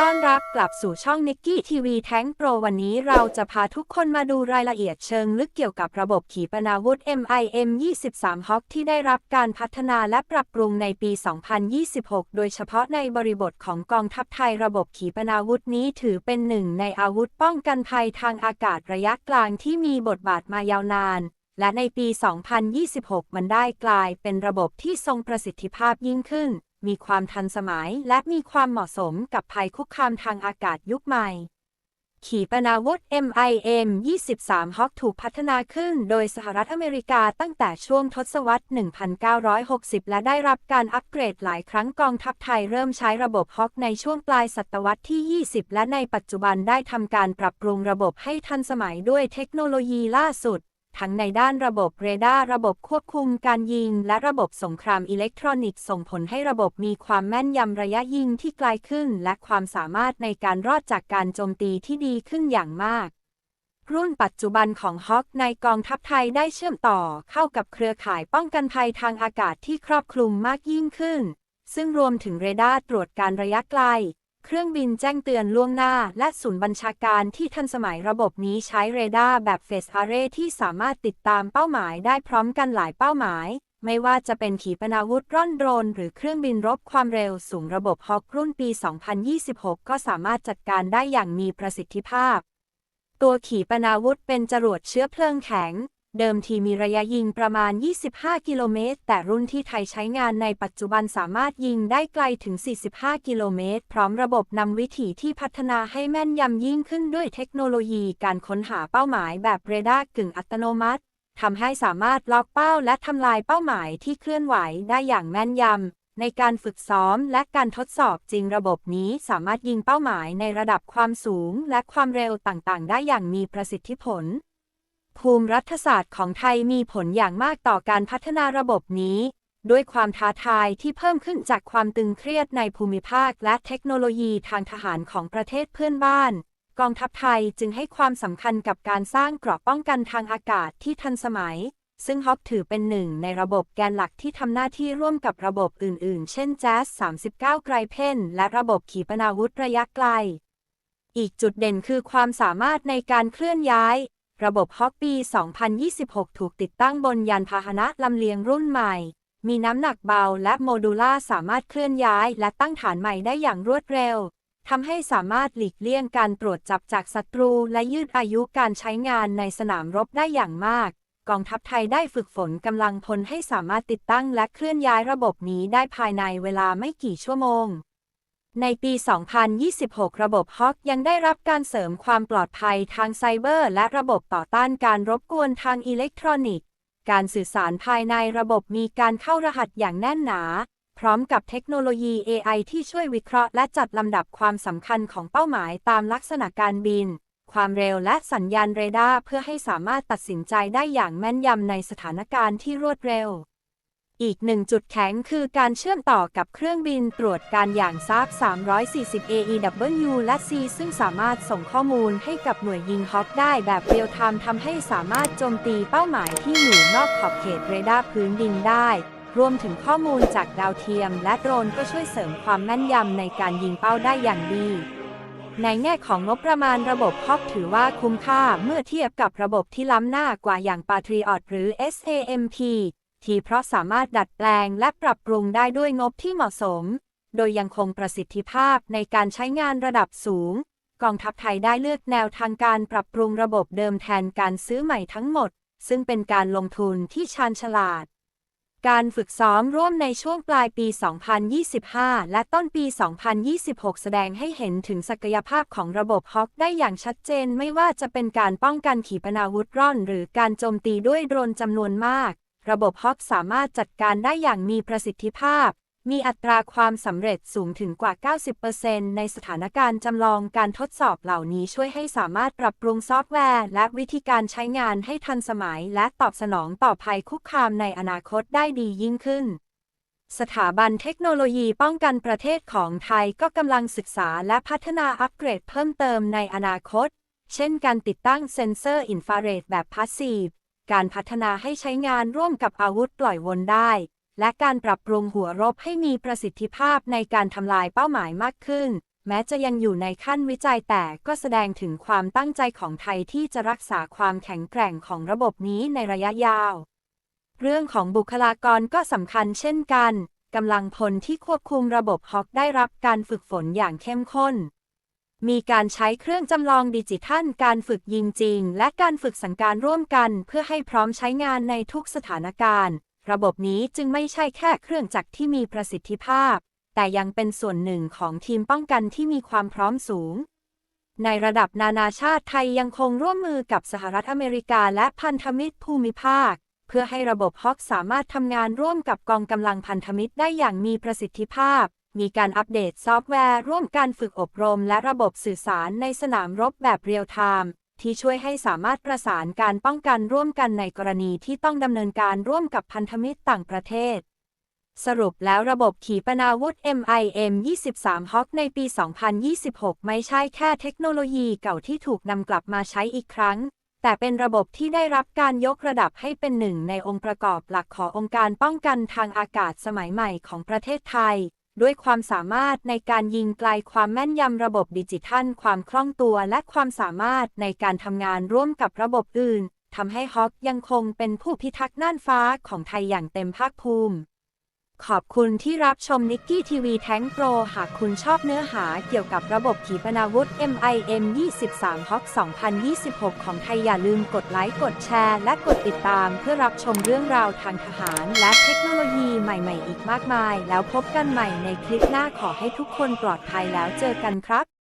ต้อนรับกลับสู่ช่อง n i k k i TV Tank Pro วันนี้เราจะพาทุกคนมาดูรายละเอียดเชิงลึกเกี่ยวกับระบบขีปนาวุธ MIM 23 Hawk ที่ได้รับการพัฒนาและปรับปรุงในปี 2026 โดยเฉพาะในบริบทของกองทัพไทยระบบขีปนาวุธนี้ถือเป็นหนึ่งในอาวุธป้องกันภัยทางอากาศระยะกลางที่มีบทบาทมายาวนานและในปี 2026 มันได้กลายเป็นระบบที่ทรงประสิทธิภาพยิ่งขึ้น มีความทันสมัยและมีความเหมาะสมกับภัยคุกคามทางอากาศยุคใหม่ ขีปนาวุธ MIM 23 Hawk ถูกพัฒนาขึ้นโดยสหรัฐอเมริกาตั้งแต่ช่วงทศวรรษ 1960 และได้รับการอัปเกรดหลายครั้งกองทัพไทยเริ่มใช้ระบบ Hawk ในช่วงปลายศตวรรษที่ 20 และในปัจจุบันได้ทำการปรับปรุงระบบให้ทันสมัยด้วยเทคโนโลยีล่าสุด ทั้งในด้านระบบเรดาร์ระบบควบคุมการยิง และระบบสงครามอิเล็กทรอนิกส์ส่งผลให้ระบบมีความแม่นยำระยะยิงที่ไกลขึ้น และความสามารถในการรอดจากการโจมตีที่ดีขึ้นอย่างมากรุ่นปัจจุบันของฮอ k ในกองทัพไทยได้เชื่อมต่อเข้ากับเครือข่ายป้องกันภัยทางอากาศที่ครอบคลุมมากยิ่งขึ้น ซึ่งรวมถึงเรดาร์ตรวจการระยะไกล เครื่องบินแจ้งเตือนล่วงหน้า และศูนย์บัญชาการที่ทันสมัยระบบนี้ใช้เรดาร์แบบเฟสอาร์เรที่สามารถติดตามเป้าหมายได้พร้อมกันหลายเป้าหมาย ไม่ว่าจะเป็นขีปนาวุธร่อนโดรน หรือเครื่องบินรบความเร็วสูงระบบฮอ k รุ่นปี 2026 ก็สามารถจัดการได้อย่างมีประสิทธิภาพ ตัวขีปนาวุธเป็นจรวดเชื้อเพลิงแข็ง เดิมทีมีระยะยิงประมาณ 25 กิโลเมตร แต่รุ่นที่ไทยใช้งานในปัจจุบันสามารถยิงได้ไกลถึง 45 กิโลเมตร พร้อมระบบนำวิถีที่พัฒนาให้แม่นยำยิ่งขึ้นด้วยเทคโนโลยีการค้นหาเป้าหมายแบบเรดาร์กึ่งอัตโนมัติทำให้สามารถล็อกเป้าและทำลายเป้าหมายที่เคลื่อนไหวได้อย่างแม่นยำ ในการฝึกซ้อมและการทดสอบจริงระบบนี้สามารถยิงเป้าหมายในระดับความสูงและความเร็วต่างๆ ได้อย่างมีประสิทธิผล ภูมิรัฐศาสตร์ของไทยมีผลอย่างมากต่อการพัฒนาระบบนี้ ด้วยความท้าทายที่เพิ่มขึ้นจากความตึงเครียดในภูมิภาคและเทคโนโลยีทางทหารของประเทศเพื่อนบ้าน กองทัพไทยจึงให้ความสำคัญกับการสร้างเกราะป้องกันทางอากาศที่ทันสมัย ซึ่งฮอปถือเป็นหนึ่งในระบบแกนหลักที่ทำหน้าที่ร่วมกับระบบอื่น ๆ เช่นแจ๊ส39 ไกรเพนและระบบขีปนาวุธระยะไกล อีกจุดเด่นคือความสามารถในการเคลื่อนย้าย ระบบฮอ k ปี 2026 ถูกติดตั้งบนยานพาหนะลำเลียงรุ่นใหม่ มีน้ำหนักเบาและโมดูล่าสามารถเคลื่อนย้ายและตั้งฐานใหม่ได้อย่างรวดเร็ว ทำให้สามารถหลีกเลี่ยงการตรวจจับจากศัตรูและยืดอายุการใช้งานในสนามรบได้อย่างมาก กองทัพไทยได้ฝึกฝนกำลังพลให้สามารถติดตั้งและเคลื่อนย้ายระบบนี้ได้ภายในเวลาไม่กี่ชั่วโมง ในปี 2026 ระบบฮอ k ยังได้รับการเสริมความปลอดภัยทางไซเบอร์ และระบบต่อต้านการรบกวนทางอิเล็กทรอนิกส์ การสื่อสารภายในระบบมีการเข้ารหัสอย่างแน่นหนา พร้อมกับเทคโนโลยี AI ที่ช่วยวิเคราะห์และจัดลำดับความสำคัญของเป้าหมายตามลักษณะการบิน ความเร็วและสัญญาณเรดาร์เพื่อให้สามารถตัดสินใจได้อย่างแม่นยำในสถานการณ์ที่รวดเร็ว อีกหนึ่งจุดแข็งคือการเชื่อมต่อกับเครื่องบินตรวจการอย่างซาบ340 AEW และ C ซึ่งสามารถส่งข้อมูลให้กับหน่วยยิงฮอ k ได้แบบเรียลไทม์ทำให้สามารถโจมตีเป้าหมายที่อยู่นอกขอบเขตเรดาร์พื้นดินได้ รวมถึงข้อมูลจากดาวเทียมและโดรนก็ช่วยเสริมความแม่นยำในการยิงเป้าได้อย่างดีในแง่ของงบประมาณระบบฮอ k ถือว่าคุ้มค่าเมื่อเทียบกับระบบที่ล้ำหน้ากว่าอย่าง Patriot หรือ SAMP ที่เพราะสามารถดัดแปลงและปรับปรุงได้ด้วยงบที่เหมาะสม โดยยังคงประสิทธิภาพในการใช้งานระดับสูง กองทัพไทยได้เลือกแนวทางการปรับปรุงระบบเดิมแทนการซื้อใหม่ทั้งหมด ซึ่งเป็นการลงทุนที่ชาญฉลาด การฝึกซ้อมร่วมในช่วงปลายปี 2025 และต้นปี 2026 แสดงให้เห็นถึงศักยภาพของระบบฮอ k ได้อย่างชัดเจนไม่ว่าจะเป็นการป้องกันขีปนาวุธร่อน หรือการโจมตีด้วยโดรนจำนวนมาก ระบบฮอ k สามารถจัดการได้อย่างมีประสิทธิภาพ มีอัตราความสำเร็จสูงถึงกว่า 90%ในสถานการณ์จำลองการทดสอบเหล่านี้ช่วยให้สามารถปรับปรุงซอฟต์แวร์ และวิธีการใช้งานให้ทันสมัย และตอบสนองต่อภัยคุกคามในอนาคตได้ดียิ่งขึ้นสถาบันเทคโนโลยีป้องกันประเทศของไทยก็กำลังศึกษาและพัฒนาอัปเกรดเพิ่มเติมในอนาคต เช่นการติดตั้งเซ็นเซอร์อินฟราเรดแบบพาสซีฟ การพัฒนาให้ใช้งานร่วมกับอาวุธปล่อยวนได้ และการปรับปรุงหัวรบให้มีประสิทธิภาพในการทำลายเป้าหมายมากขึ้น แม้จะยังอยู่ในขั้นวิจัยแต่ก็แสดงถึงความตั้งใจของไทยที่จะรักษาความแข็งแกร่งของระบบนี้ในระยะยาว เรื่องของบุคลากรก็สำคัญเช่นกันกำลังพลที่ควบคุมระบบฮอกได้รับการฝึกฝนอย่างเข้มข้น มีการใช้เครื่องจำลองดิจิทัล การฝึกยิงจริง และการฝึกสังการร่วมกัน เพื่อให้พร้อมใช้งานในทุกสถานการณ์ ระบบนี้จึงไม่ใช่แค่เครื่องจักรที่มีประสิทธิภาพ แต่ยังเป็นส่วนหนึ่งของทีมป้องกันที่มีความพร้อมสูง ในระดับนานาชาติไทยยังคงร่วมมือกับสหรัฐอเมริกาและพันธมิตรภูมิภาค เพื่อให้ระบบฮอกสามารถทำงานร่วมกับกองกำลังพันธมิตรได้อย่างมีประสิทธิภาพ มีการอัปเดตซอฟต์แวร์ร่วมการฝึกอบรมและระบบสื่อสารในสนามรบแบบเรียลไทม์ที่ช่วยให้สามารถประสานการป้องกันร่วมกันในกรณีที่ต้องดำเนินการร่วมกับพันธมิตรต่างประเทศ สรุปแล้วระบบขีปนาวุธ MIM 23 Hawk ในปี 2026 ไม่ใช่แค่เทคโนโลยีเก่าที่ถูกนำกลับมาใช้อีกครั้ง แต่เป็นระบบที่ได้รับการยกระดับให้เป็นหนึ่งในองค์ประกอบหลักขององค์การป้องกันทางอากาศสมัยใหม่ของประเทศไทย ด้วยความสามารถในการยิงไกลความแม่นยำระบบดิจิทัล ความคล่องตัวและความสามารถในการทำงานร่วมกับระบบอื่นทำให้ฮอกยังคงเป็นผู้พิทักษ์น่านฟ้าของไทยอย่างเต็มภาคภูมิ ขอบคุณที่รับชมนิกกี้ทีวีแท้งโปรหากคุณชอบเนื้อหาเกี่ยวกับระบบขีปนาวุธ MIM 23 Hawk 2026 ของไทยอย่าลืมกดไลค์กดแชร์และกดติดตามเพื่อรับชมเรื่องราวทางทหารและเทคโนโลยีใหม่ ๆ อีกมากมาย แล้วพบกันใหม่ในคลิปหน้าขอให้ทุกคนปลอดภัยแล้วเจอกันครับ